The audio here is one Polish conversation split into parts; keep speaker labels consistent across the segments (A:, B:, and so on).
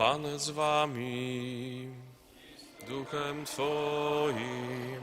A: Pan z wami, duchem Twoim.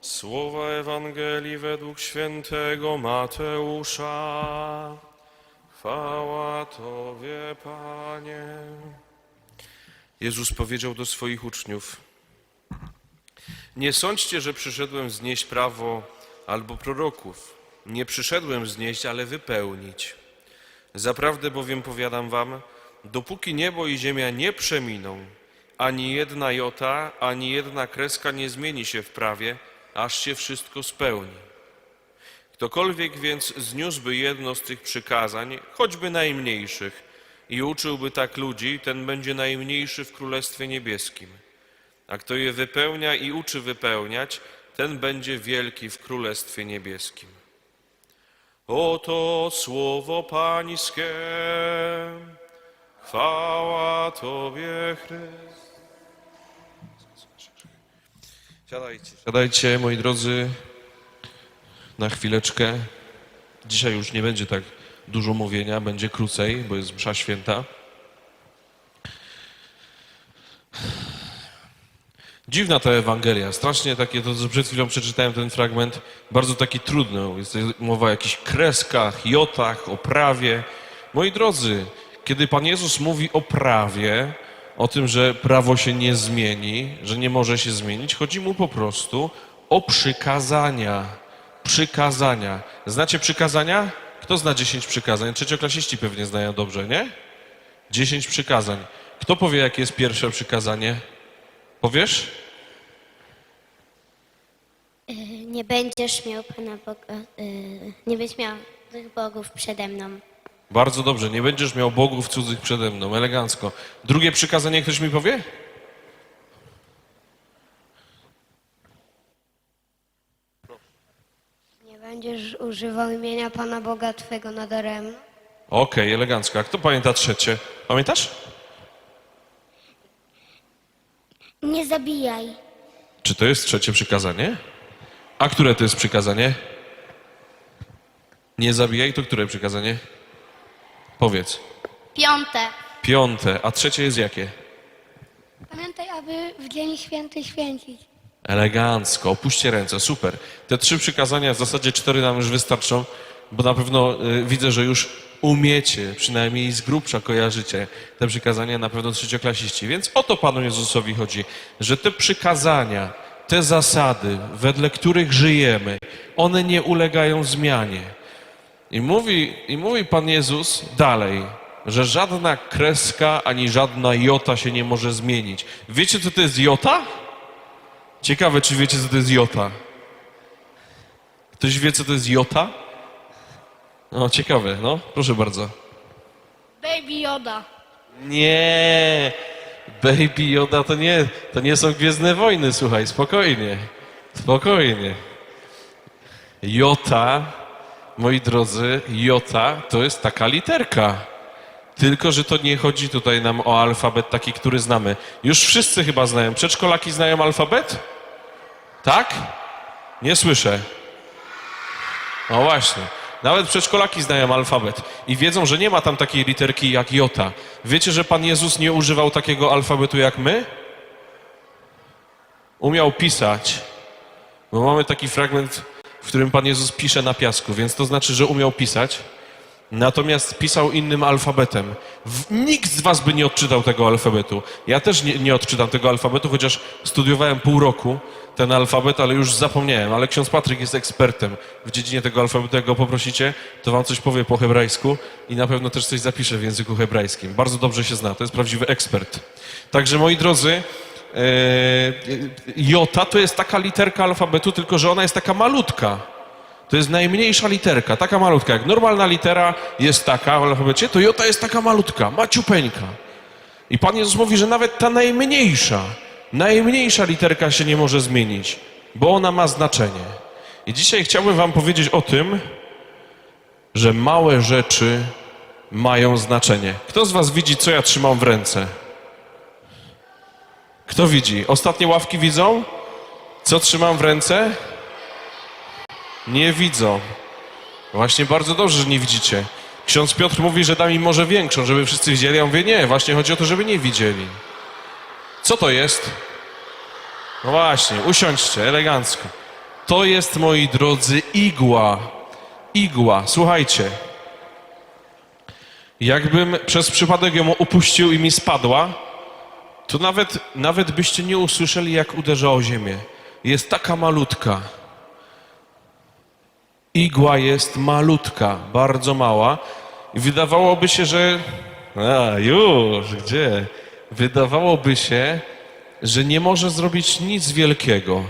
A: Słowa Ewangelii według świętego Mateusza. Chwała Tobie, Panie. Jezus powiedział do swoich uczniów: Nie sądźcie, że przyszedłem znieść prawo albo proroków. Nie przyszedłem znieść, ale wypełnić. Zaprawdę bowiem powiadam wam, dopóki niebo i ziemia nie przeminą, ani jedna jota, ani jedna kreska nie zmieni się w prawie, aż się wszystko spełni. Ktokolwiek więc zniósłby jedno z tych przykazań, choćby najmniejszych, i uczyłby tak ludzi, ten będzie najmniejszy w Królestwie Niebieskim. A kto je wypełnia i uczy wypełniać, ten będzie wielki w Królestwie Niebieskim. Oto słowo Pańskie. Chwała Tobie, Chryst. Siadajcie. Siadajcie, moi drodzy, na chwileczkę. Dzisiaj już nie będzie tak dużo mówienia, będzie krócej, bo jest msza święta. Dziwna ta Ewangelia, strasznie takie, to co przed chwilą przeczytałem ten fragment, bardzo taki trudny. Jest mowa o jakichś kreskach, jotach, o prawie. Moi drodzy, kiedy Pan Jezus mówi o prawie, o tym, że prawo się nie zmieni, że nie może się zmienić, chodzi mu po prostu o przykazania. Przykazania. Znacie przykazania? Kto zna 10 przykazań? Trzecioklasiści pewnie znają dobrze, nie? 10 przykazań. Kto powie, jakie jest pierwsze przykazanie? Powiesz?
B: Y, Nie będziesz miał Pana Boga, y, nie będziesz miał tych bogów przede mną.
A: Bardzo dobrze, nie będziesz miał bogów cudzych przede mną, elegancko. Drugie przykazanie ktoś mi powie?
C: Nie będziesz używał imienia Pana Boga Twego nadaremno.
A: Okej, elegancko. A kto pamięta trzecie? Pamiętasz?
B: Nie zabijaj.
A: Czy to jest trzecie przykazanie? A które to jest przykazanie? Nie zabijaj, to które przykazanie? Powiedz.
B: Piąte.
A: Piąte, a trzecie jest jakie?
C: Pamiętaj, aby w dzień święty święcić.
A: Elegancko, opuśćcie ręce, super. Te trzy przykazania, w zasadzie cztery nam już wystarczą, bo na pewno y, widzę, że już umiecie, przynajmniej z grubsza kojarzycie te przykazania, na pewno trzecioklasiści. Więc o to Panu Jezusowi chodzi, że te przykazania, te zasady, wedle których żyjemy, one nie ulegają zmianie. I mówi, I mówi Pan Jezus dalej, że żadna kreska ani żadna jota się nie może zmienić. Wiecie, co to jest jota? Ciekawe, czy wiecie, co to jest jota. Ktoś wie, co to jest jota? No, ciekawe, no, proszę bardzo.
C: Baby Yoda.
A: Nie, Baby Yoda to nie, to nie są Gwiezdne Wojny, słuchaj, spokojnie, spokojnie. Jota, moi drodzy, jota to jest taka literka. Tylko, że to nie chodzi tutaj nam o alfabet taki, który znamy. Już wszyscy chyba znają. Przedszkolaki znają alfabet? Tak? Nie słyszę. No właśnie. Nawet przedszkolaki znają alfabet i wiedzą, że nie ma tam takiej literki jak jota. Wiecie, że Pan Jezus nie używał takiego alfabetu jak my? Umiał pisać, bo mamy taki fragment, w którym Pan Jezus pisze na piasku, więc to znaczy, że umiał pisać. Natomiast pisał innym alfabetem. Nikt z was by nie odczytał tego alfabetu. Ja też nie, nie odczytam tego alfabetu, chociaż studiowałem pół roku ten alfabet, ale już zapomniałem. Ale ksiądz Patryk jest ekspertem w dziedzinie tego alfabetu. Jak go poprosicie, to wam coś powie po hebrajsku i na pewno też coś zapisze w języku hebrajskim. Bardzo dobrze się zna, to jest prawdziwy ekspert. Także moi drodzy, jota to jest taka literka alfabetu, tylko że ona jest taka malutka. To jest najmniejsza literka, taka malutka. Jak normalna litera jest taka w alfabecie, to jota jest taka malutka, maciupeńka. I Pan Jezus mówi, że nawet ta najmniejsza, najmniejsza literka się nie może zmienić, bo ona ma znaczenie. I dzisiaj chciałbym Wam powiedzieć o tym, że małe rzeczy mają znaczenie. Kto z Was widzi, co ja trzymam w ręce? Kto widzi? Ostatnie ławki widzą? Co trzymam w ręce? Nie widzą. Właśnie bardzo dobrze, że nie widzicie. Ksiądz Piotr mówi, że da mi może większą, żeby wszyscy widzieli. Ja mówię, nie, właśnie chodzi o to, żeby nie widzieli. Co to jest? No właśnie, usiądźcie, elegancko. To jest, moi drodzy, igła. Igła. Słuchajcie. Jakbym przez przypadek ją upuścił i mi spadła, to nawet, nawet byście nie usłyszeli, jak uderza o ziemię. Jest taka malutka. Igła jest malutka, bardzo mała. I wydawałoby się, że. A, już, gdzie? Wydawałoby się, że nie może zrobić nic wielkiego.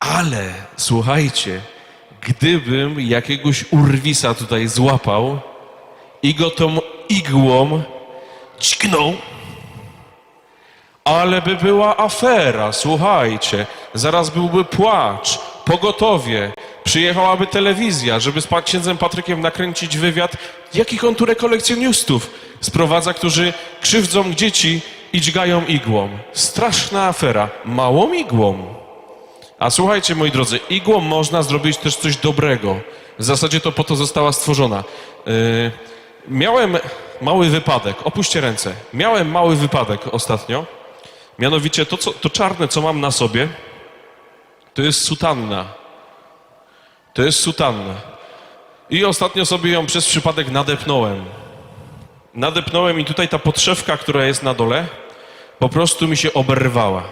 A: Ale słuchajcie, gdybym jakiegoś urwisa tutaj złapał i go tą igłą dźgnął, ale by była afera, słuchajcie. Zaraz byłby płacz, pogotowie. Przyjechałaby telewizja, żeby z księdzem Patrykiem nakręcić wywiad, jakich on tu rekolekcjonistów sprowadza, którzy krzywdzą dzieci i dźgają igłą. Straszna afera. Małą igłą. A słuchajcie, moi drodzy, igłą można zrobić też coś dobrego. W zasadzie to po to została stworzona. Yy, miałem mały wypadek, opuśćcie ręce. Miałem mały wypadek ostatnio. Mianowicie to, co, to czarne, co mam na sobie, to jest sutanna. To jest sutanna. I ostatnio sobie ją przez przypadek nadepnąłem. Nadepnąłem i tutaj ta podszewka, która jest na dole, po prostu mi się oberwała.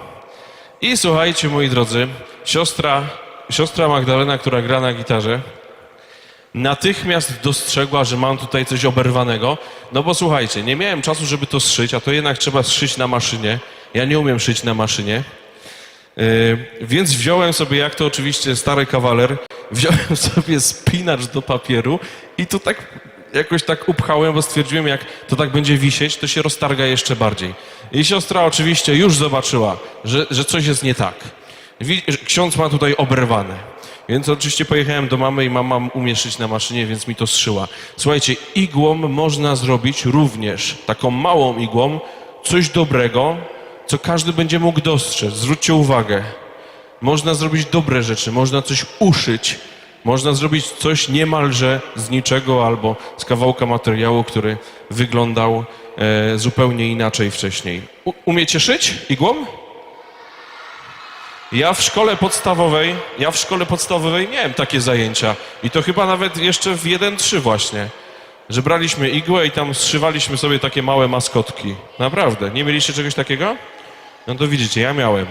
A: I słuchajcie, moi drodzy, siostra, siostra Magdalena, która gra na gitarze, natychmiast dostrzegła, że mam tutaj coś oberwanego. No bo słuchajcie, nie miałem czasu, żeby to zszyć, a to jednak trzeba zszyć na maszynie. Ja nie umiem szyć na maszynie. Yy, więc wziąłem sobie, jak to oczywiście stary kawaler, wziąłem sobie spinacz do papieru i to tak jakoś tak upchałem, bo stwierdziłem, jak to tak będzie wisieć, to się roztarga jeszcze bardziej. I siostra oczywiście już zobaczyła, że, że coś jest nie tak. Ksiądz ma tutaj oberwane. Więc oczywiście pojechałem do mamy i mama umie szyć na maszynie, więc mi to zszyła. Słuchajcie, igłą można zrobić również, taką małą igłą, coś dobrego, co każdy będzie mógł dostrzec. Zwróćcie uwagę. Można zrobić dobre rzeczy, można coś uszyć, można zrobić coś niemalże z niczego albo z kawałka materiału, który wyglądał e, zupełnie inaczej wcześniej. U, umiecie szyć igłą? Ja w szkole podstawowej, ja w szkole podstawowej miałem takie zajęcia i to chyba nawet jeszcze w 1-3 właśnie, że braliśmy igłę i tam zszywaliśmy sobie takie małe maskotki. Naprawdę. Nie mieliście czegoś takiego? No to widzicie, ja miałem.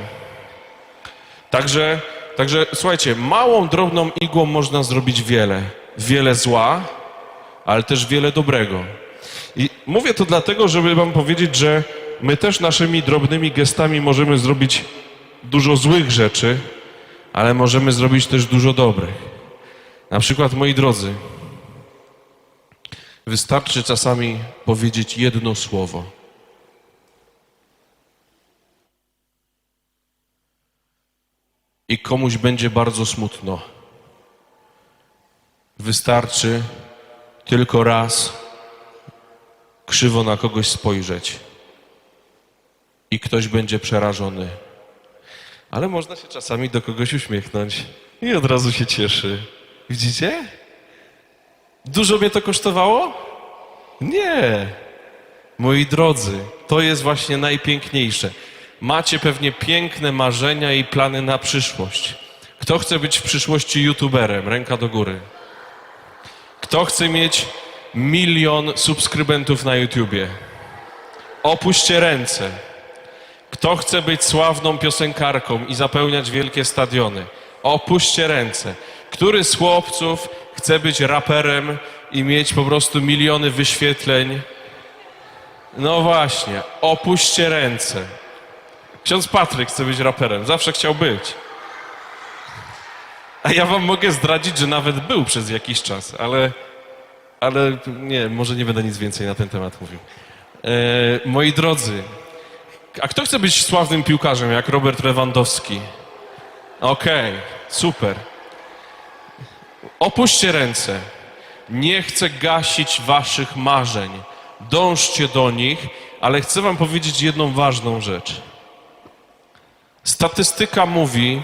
A: Także, także słuchajcie, małą, drobną igłą można zrobić wiele. Wiele zła, ale też wiele dobrego. I mówię to dlatego, żeby wam powiedzieć, że my też naszymi drobnymi gestami możemy zrobić dużo złych rzeczy, ale możemy zrobić też dużo dobrych. Na przykład, moi drodzy, wystarczy czasami powiedzieć jedno słowo. I komuś będzie bardzo smutno. Wystarczy tylko raz krzywo na kogoś spojrzeć i ktoś będzie przerażony. Ale można się czasami do kogoś uśmiechnąć i od razu się cieszy. Widzicie? Dużo mnie to kosztowało? Nie. Moi drodzy, to jest właśnie najpiękniejsze. Macie pewnie piękne marzenia i plany na przyszłość. Kto chce być w przyszłości youtuberem? Ręka do góry. Kto chce mieć milion subskrybentów na YouTubie? Opuśćcie ręce. Kto chce być sławną piosenkarką i zapełniać wielkie stadiony? Opuśćcie ręce. Który z chłopców chce być raperem i mieć po prostu miliony wyświetleń? No właśnie, opuśćcie ręce. Ksiądz Patryk chce być raperem, zawsze chciał być. A ja wam mogę zdradzić, że nawet był przez jakiś czas, ale, ale nie, może nie będę nic więcej na ten temat mówił. E, moi drodzy, a kto chce być sławnym piłkarzem jak Robert Lewandowski? Okej, super. Opuśćcie ręce. Nie chcę gasić waszych marzeń. Dążcie do nich, ale chcę wam powiedzieć jedną ważną rzecz. Statystyka mówi,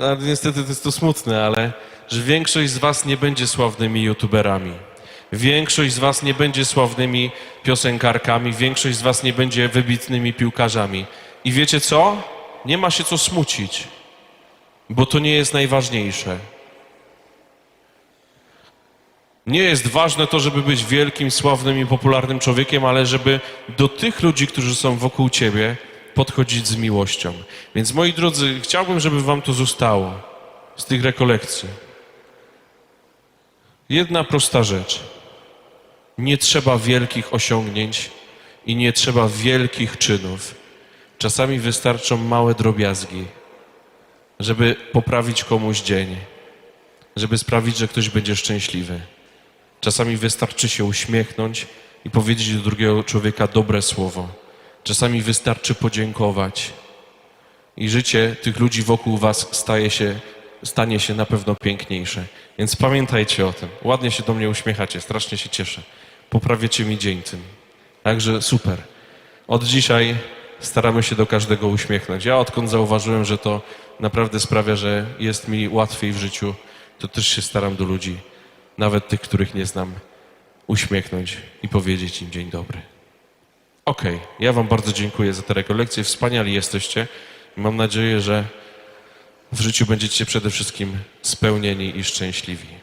A: ale niestety to jest to smutne, ale że większość z was nie będzie sławnymi youtuberami. Większość z was nie będzie sławnymi piosenkarkami, większość z was nie będzie wybitnymi piłkarzami. I wiecie co? Nie ma się co smucić, bo to nie jest najważniejsze. Nie jest ważne to, żeby być wielkim, sławnym i popularnym człowiekiem, ale żeby do tych ludzi, którzy są wokół ciebie, podchodzić z miłością. Więc moi drodzy, chciałbym, żeby wam to zostało z tych rekolekcji. Jedna prosta rzecz. Nie trzeba wielkich osiągnięć i nie trzeba wielkich czynów. Czasami wystarczą małe drobiazgi, żeby poprawić komuś dzień, żeby sprawić, że ktoś będzie szczęśliwy. Czasami wystarczy się uśmiechnąć i powiedzieć do drugiego człowieka dobre słowo. Czasami wystarczy podziękować. I życie tych ludzi wokół was staje się, stanie się na pewno piękniejsze. Więc pamiętajcie o tym. Ładnie się do mnie uśmiechacie, strasznie się cieszę. Poprawiacie mi dzień tym. Także super. Od dzisiaj staramy się do każdego uśmiechnąć. Ja odkąd zauważyłem, że to naprawdę sprawia, że jest mi łatwiej w życiu, to też się staram do ludzi, nawet tych, których nie znam, uśmiechnąć i powiedzieć im dzień dobry. Okej, ja Wam bardzo dziękuję za te rekolekcje. Wspaniali jesteście. Mam nadzieję, że w życiu będziecie przede wszystkim spełnieni i szczęśliwi.